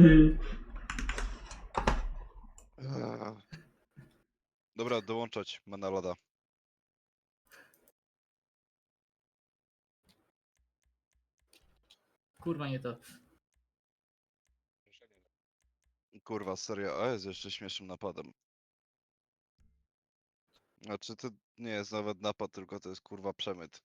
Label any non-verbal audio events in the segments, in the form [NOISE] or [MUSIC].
Eee. Dobra, dołączać Menelada. Kurwa nie to. Kurwa, serio, a jest jeszcze śmiesznym napadem. Znaczy to nie jest nawet napad, tylko to jest kurwa przemyt.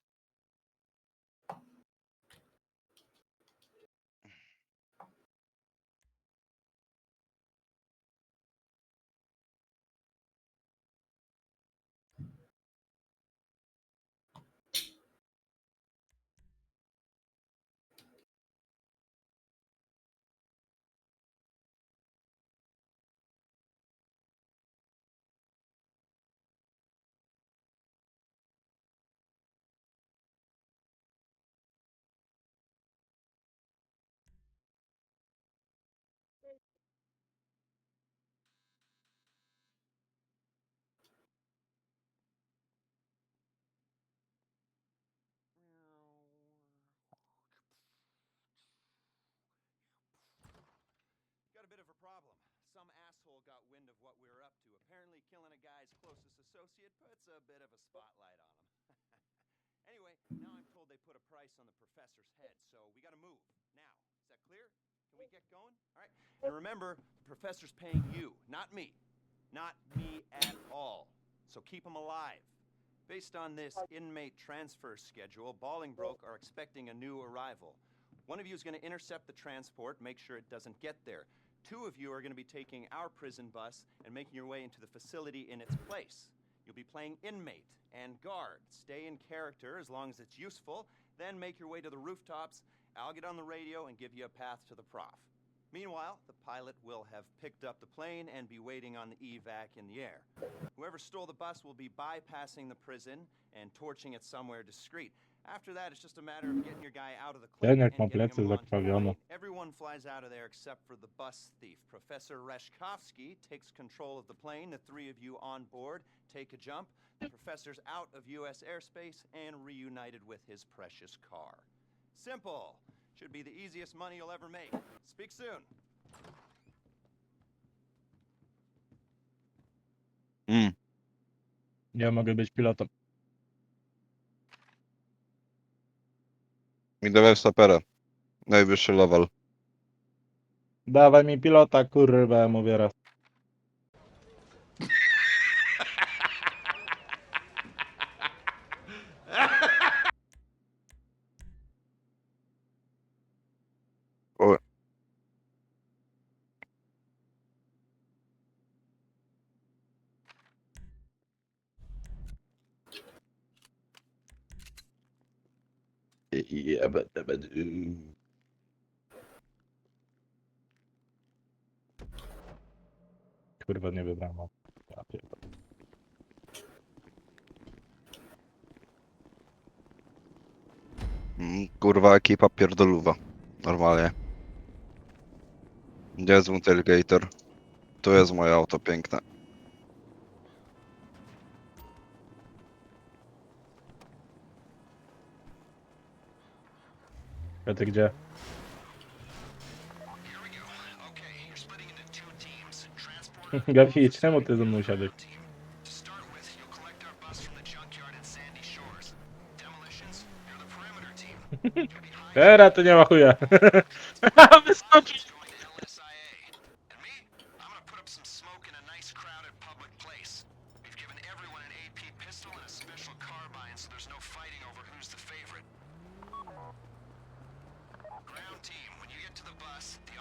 Bit of a problem. Some asshole got wind of what we were up to. Apparently, killing a guy's closest associate puts a bit of a spotlight on him. [LAUGHS] anyway, now I'm told they put a price on the professor's head, so we gotta move. Now, is that clear? Can we get going? All right. And remember, the professor's paying you, not me. Not me at all. So keep him alive. Based on this inmate transfer schedule, Ballingbroke are expecting a new arrival. One of you is going to intercept the transport, make sure it doesn't get there. Two of you are going to be taking our prison bus and making your way into the facility in its place. You'll be playing inmate and guard. Stay in character as long as it's useful, then make your way to the rooftops. I'll get on the radio and give you a path to the prof. Meanwhile, the pilot will have picked up the plane and be waiting on the evac in the air. Whoever stole the bus will be bypassing the prison and torching it somewhere discreet. After that, it's just a matter of getting your guy out of the Ten clip jak and ma getting plecy him onto the zakrwawione. Everyone flies out of there except for the bus thief. Professor Reshkovsky takes control of the plane. The three of you on board take a jump. The professor's out of U.S. airspace and reunited with his precious car. Simple. Should be the easiest money you'll ever make. Speak soon. Mm. Ja mogę być pilotem. I dawaj. Najwyższy level. Dawaj mi pilota, kurwa, mówię raz. Kurwa, nie wybrałem. o. Ja pierdolę. Mm, Kurwa, ekipa pierdoluwa. Normalnie. Gdzie jest Tailgater? Tu jest moje auto piękne. A ty gdzie? [LAUGHS] Gafi, czemu ty ze mną siadłeś? Teraz [LAUGHS] to nie ma chuja. [LAUGHS] Wyskoczył.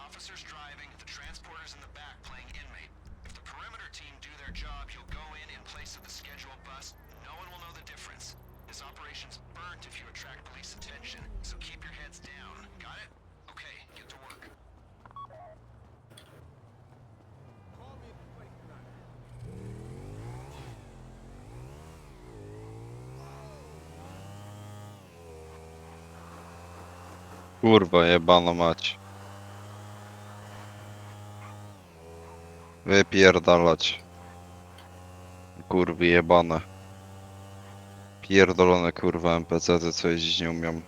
Officer's driving, the transporter's in the back playing inmate. If the perimeter team do their job, you'll go in in place of the scheduled bus. No one will know the difference. This operation's burnt if you attract police attention, so keep your heads down. Got it? Okay, get to work. Kurwa, jebana mać. Wypierdalać. Kurwy jebane. Pierdolone kurwa NPC-ty, co jeździć nie umiem.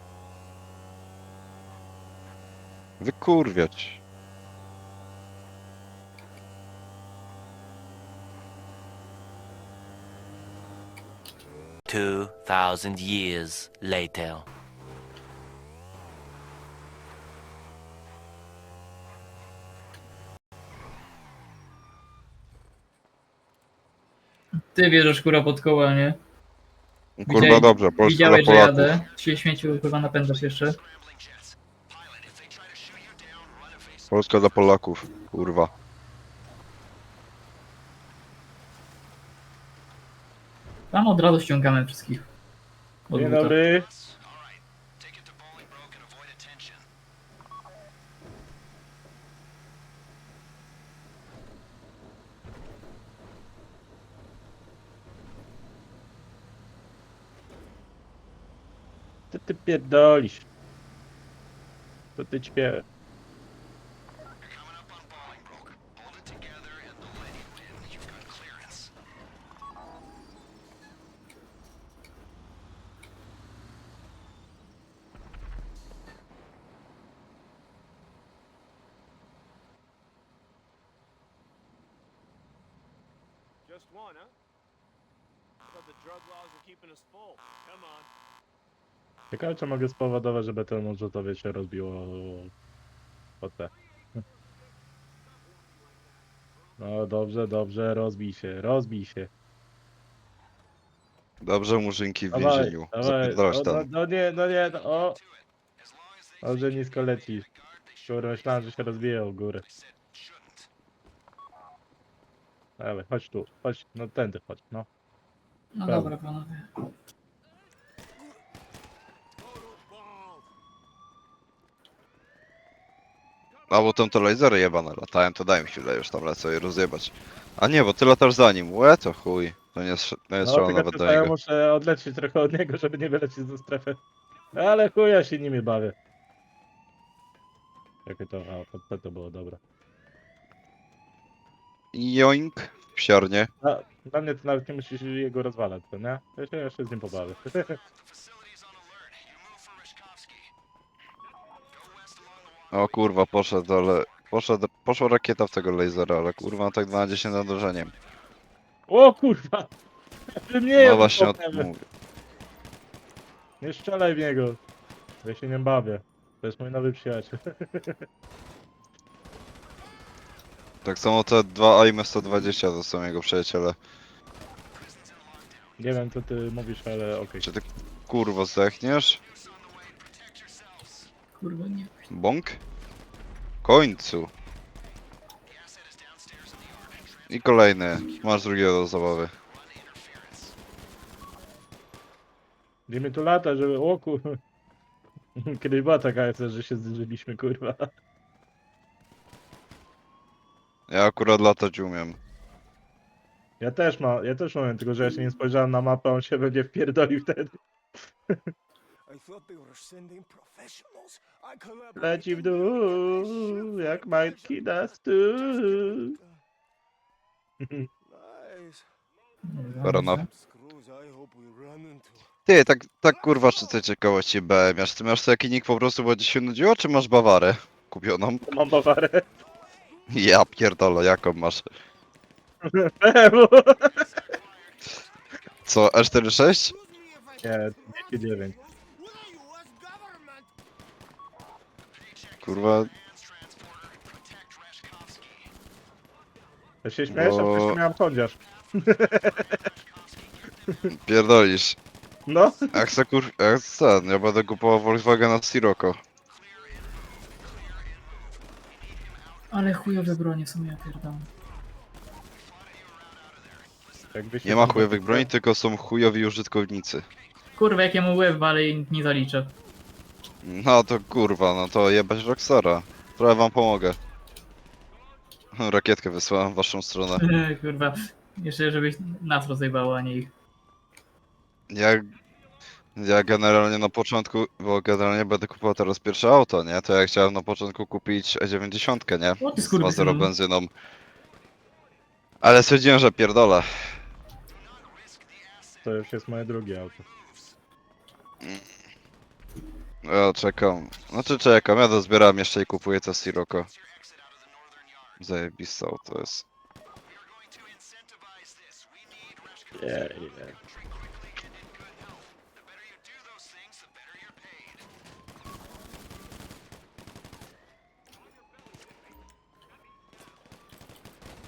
Wykurwiać. Two thousand years later. Ty bierzesz kurwa pod koła, nie? Kurwa Widziałeś- dobrze, Polska Widziałeś, dla że Polaków. jadę? Się śmieciu chyba napędzasz jeszcze. Polska dla Polaków. Kurwa. Tam od razu ściągamy wszystkich. Od Dzień buta. dobry. Ty pierdolisz? Co ty ćpie? Just one, huh? Thought the drug laws were keeping us full. Come on. Ciekawe, czy mogę spowodować, żeby ten odrzutowie się rozbiło o te. [LAUGHS] No dobrze, dobrze, rozbij się, rozbij się. Dobrze murzynki w Dawaj, więzieniu. dawaj. No, tam. no nie, no nie, no, o. Dobrze nisko lecisz. Kurwa, myślałem, że się rozbije o górę. Dawaj, chodź tu, chodź, no tędy chodź, no. No Prawda. dobra, panowie. A bo tam to lasery jebane latają, to daj mi chwilę już tam lecę i rozjebać. A nie, bo ty latasz za nim. Łe to chuj. To nie jest, nie jest No, tylko nawet do czasem niego. muszę odlecieć trochę od niego, żeby nie wylecieć ze strefy. Ale chuja się nimi bawię. Jakie to, a to, to, to było dobre. Joink. Psiarnie. Dla mnie to nawet nie musisz jego rozwalać, to nie? Ja się, ja się z nim pobawię. [LAUGHS] O kurwa, poszedł, ale... Poszedł, poszła rakieta w tego lasera, ale kurwa tak 2 na 10 nadążeniem. o kurwa! [LAUGHS] Ty mnie No właśnie o tym mówię. Nie strzelaj w niego. Ja się nie bawię. To jest mój nowy przyjaciel. [LAUGHS] Tak samo te dwa AIM 120 to są jego przyjaciele. Nie wiem co ty mówisz, ale okej. Czy ty kurwa zdechniesz? Kurwa nie. Bąk? Końcu. I kolejny. Masz drugiego do zabawy. Wiemy tu lata, żeby... O kurwa. [LAUGHS] Kiedyś była taka akcja, że się zdrzyliśmy, kurwa. Ja akurat latać umiem. Ja też mam, ja też mam, tylko że ja się nie spojrzałem na mapę, on się będzie wpierdolił wtedy. [LAUGHS] I thought they were sending professionals. I collaborated Leci w dół, jak majtki na stół. Nice. Dobra, Fair enough. dobrze. Screws I hope we run into. Ty, tak, tak kurwa szczycę ciekawości BM. Ty masz taki nick po prostu, bo ci się nudziło, czy masz Bawarę kupioną? [LAUGHS] Mam bawarę. Ja pierdolę, jaką masz? [LAUGHS] Co, E46? Nie, 209. Kurwa, Ja się śmiejesz, a Bo- wcześniej miałem sądziarz. [LAUGHS] pierdolisz. No, Jak se kur... Jak ten, ja będę kupował Volkswagena Sirocco. Ale chujowe bronie są, ja pierdolę. jakby się Nie ma chujowych broni, tylko są chujowi użytkownicy. Kurwa, jakie mu łeb wale i nie zaliczę. No to kurwa, no to jebać Roxara. Trochę wam pomogę. Rakietkę wysłałem w waszą stronę. [LAUGHS] Kurwa. Jeszcze żebyś nas rozjebało, a nie ich. Ja... Ja generalnie na początku, bo generalnie będę kupował teraz pierwsze auto, nie? To ja chciałem na początku kupić E90, nie? O ty Z 2.0 skurwysynu. benzyną. Ale stwierdziłem, że pierdolę. To już jest moje drugie auto. Ja czekam. Znaczy czekam, ja dozbieram jeszcze i kupuję to Sirocco. Zajebiste to jest. Yeah, yeah.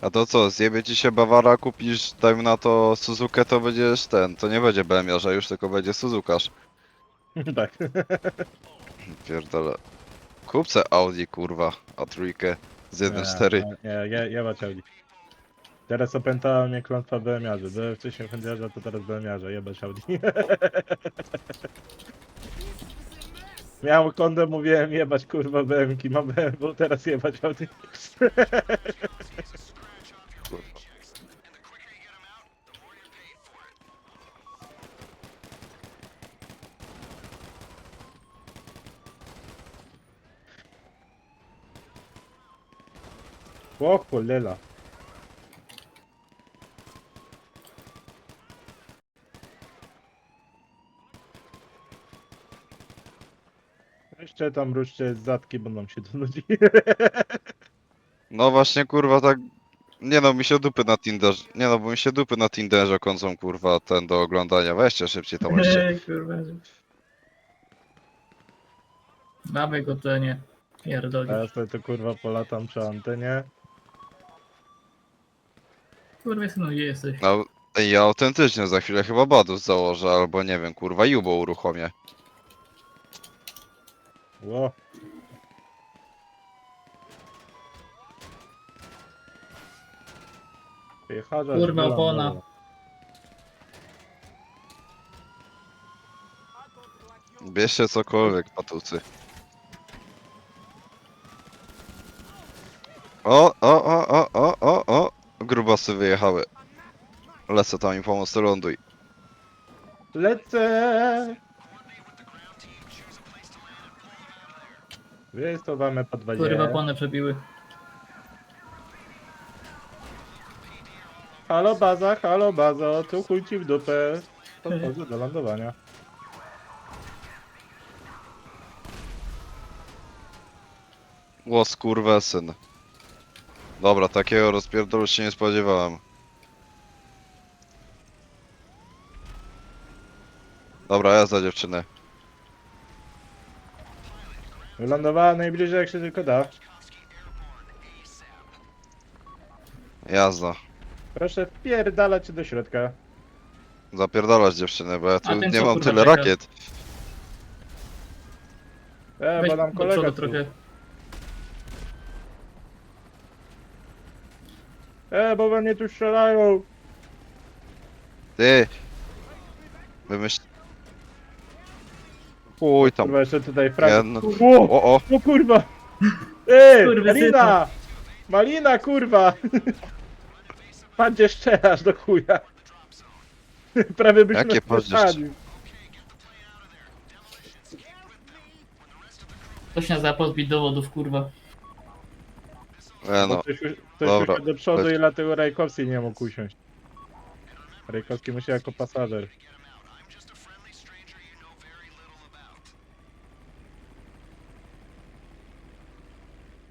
A to co, zjebie ci się Bawara, kupisz, dajmy na to Suzukę, to będziesz ten, to nie będzie BMiarza już, tylko będzie Suzukarz. [LAUGHS] tak. Pierdolę. Kupce Audi, kurwa, a trójkę z 1.4. Nie, nie, nie ma ciągnik. Teraz opętała mnie klątwa BMiarzy. Byłem wcześniej chędziarza, to teraz BMiarza. Jebać Audi. [LAUGHS] Miałem kondę, mówiłem jebać kurwa BMki, mam BMW, teraz jebać Audi. Kurwa. O cholera. Jeszcze tam ruszcie zatki, bo nam się to nudzi. [LAUGHS] No właśnie, kurwa, tak... Nie no, mi się dupy na Tinderze... Nie no, bo mi się dupy na Tinderze kończą, kurwa, ten do oglądania. Weźcie szybciej tam weźcie. Ej, kurwa. Dawaj go to nie. Pierdoli. A ja sobie to kurwa polatam przy antenie. Kurwa synu, gdzie jesteś? No, ej, ja autentycznie za chwilę chyba Badus założę, albo nie wiem, kurwa, Jubo uruchomię. Ło. Jechadza, Kurwa, opona. mała. Bierzcie cokolwiek, patucy. O, o, o, o! Grubasy wyjechały. Lecę tam im pomóc, to ląduj. Lecę! Wyjezdowamy po 20. Kurwa pony przebiły. Halo baza, halo bazo, tu chuj ci w dupę. Podchodzę do lądowania. Łos syn. Dobra, takiego rozpierdolu się nie spodziewałem. Dobra, jazda dziewczyny. Wylądowała najbliżej jak się tylko da. Jazda. Proszę wpierdalać się do środka. Zapierdalać dziewczyny, bo ja tu A ten nie co, mam kurwa, tyle czeka? rakiet. E, Weź bo nam do kolega przodu tu. trochę. E, bo we mnie tu strzelają. Ty! Wymyśl... Chuj tam. Kurwa, jeszcze tutaj Ja, frag. no... O, O, o! o kurwa! Ej, Kurwa, Malina! Malina, kurwa! [LAUGHS] Padzie strzelasz do chuja. [LAUGHS] Prawie byśmy Jakie padzie spadli. Ktoś nas zapozbić dowodów, kurwa. E, no. Ktoś, ktoś Dobra, usiadł do przodu i dlatego Rajkowski nie mógł usiąść. Rajkowski musi jako pasażer.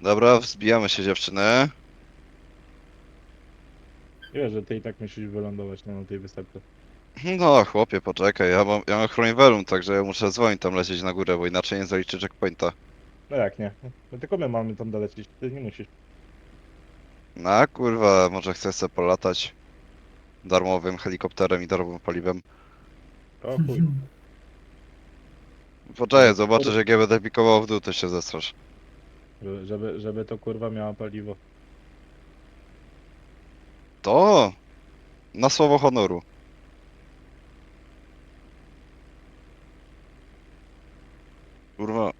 Dobra, wzbijamy się dziewczyny. Wiesz, że ty i tak musisz wylądować na tej występie. No chłopie, poczekaj, ja mam, ja mam także ja muszę dzwonić tam lecieć na górę, bo inaczej nie zaliczy checkpointa. No jak nie? No tylko my mamy tam dolecieć, ty nie musisz. No kurwa, może chcesz sobie polatać darmowym helikopterem i darmowym paliwem. O chuj. [LAUGHS] Poczekaj, zobaczysz jak ja będę pikował w dół, to się zestrasz. Żeby, żeby, żeby to kurwa miała paliwo. To! Na słowo honoru. Kurwa,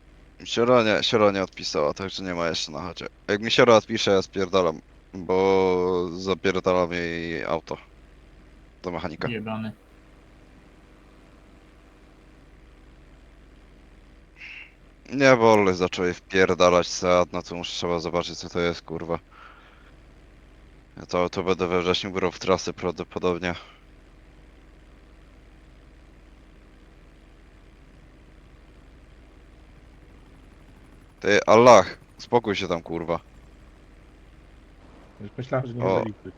siora nie, siora nie odpisała, także nie ma jeszcze na chacie. Jak mi siora odpisze, ja spierdalam, bo zapierdalam jej auto. Do mechanika. Jebany. Nie wolę, zaczął jej wpierdalać Seat, no to muszę trzeba zobaczyć co to jest, kurwa. Ja to, to będę we wrześniu brał w trasy prawdopodobnie. Ty, Allah, spokój się tam, kurwa. Już myślałem, że nie O. zaliczy.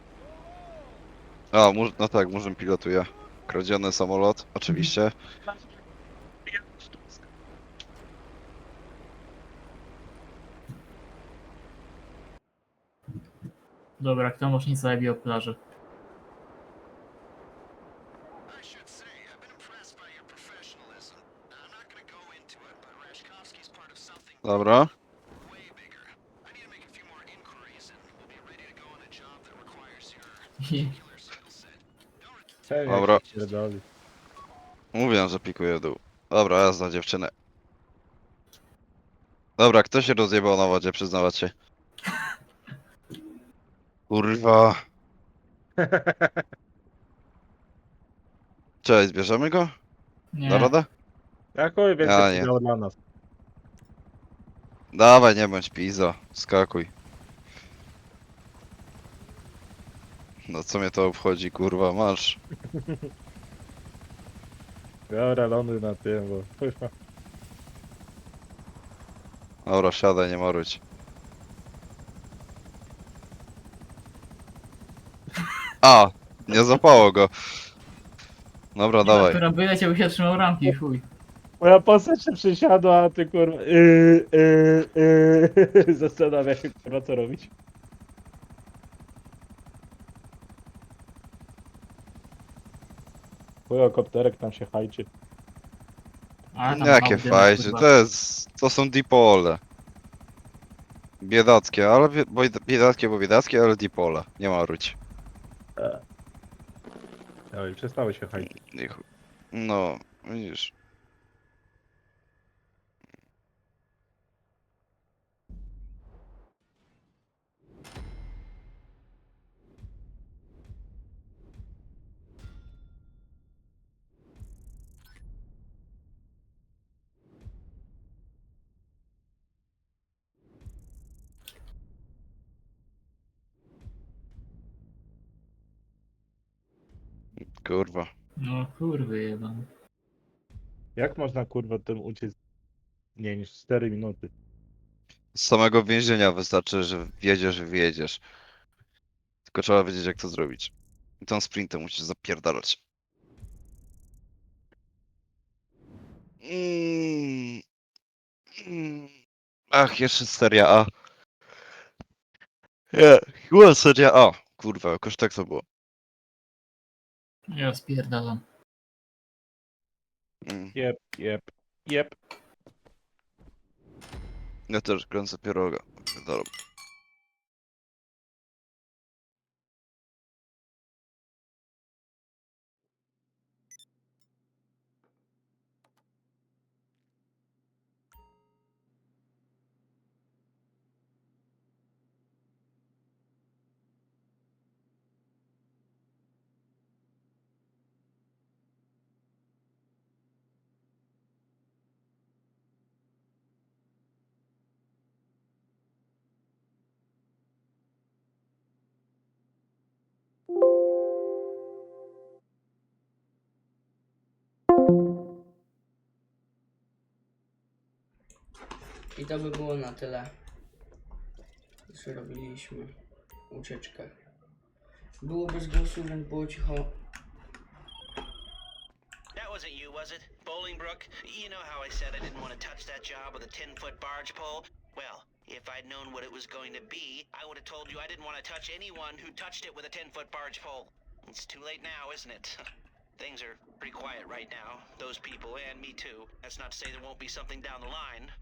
A, mur, no tak, murzyn pilotuje. Kradziony samolot, oczywiście. Dobra, kto może nie zajebie o plaży? I should say, I've been impressed by your professionalism. I'm not gonna go into it, but Rashkovsky's part of something Dobra. Pewnie Dobra. się. Mówiłem, że pikuje w dół. Dobra, jazda dziewczynę. Dobra, kto się rozjebał na wodzie, przyznawać się? Kurwa. [LAUGHS] Cześć, bierzemy go? Nie, Da radę? Ja chuj Ja więcej nie. nie. dla nas. Dawaj, nie bądź pizza. Skakuj. No co mnie to obchodzi, kurwa, masz. [LAUGHS] Dobra, ląduj na tym, bo kurwa. Dobra, siadaj, nie marudź. A! Nie zapało go. Dobra, dawaj. Która wyleciał i się trzymał ramki chuj. Moja postać się przesiadła, a ty kurwa yy, yy, yy. [LAUGHS] Zastanawia się kurwa co robić. Chuj, kopterek tam się hajczy. Ale tam Jakie Audi, fajcie, kurwa. to jest... To są dipole. Biedackie, ale bie- bo- biedackie, bo biedackie, ale dipole. Nie marudź. No i przestały się chuj. No, widzisz. Jak można kurwa tym uciec nie niż 4 minuty? Z samego więzienia wystarczy, że wiedziesz, wiedziesz. Tylko trzeba wiedzieć, jak to zrobić. I tą sprintem musisz zapierdalać. Mm. Mm. Ach, jeszcze seria A. Nie, chyba seria A. Kurwa, jakoś tak to było. Ja spierdalam. Mm. Jep, jep, jep. Ja też kręcę pieroga. Dobra. I to by było na tyle. Ucieczkę. Było bez głosu, więc było cicho. That wasn't you, was it? Bolingbrook? You know how I said I didn't want to touch that job with a 10 foot barge pole? Well, if I'd known what it was going to be, I would have told you I didn't want to touch anyone who touched it with a 10 foot barge pole. It's too late now, isn't it? [LAUGHS] Things are pretty quiet right now. Those people, and me too. That's not to say there won't be something down the line.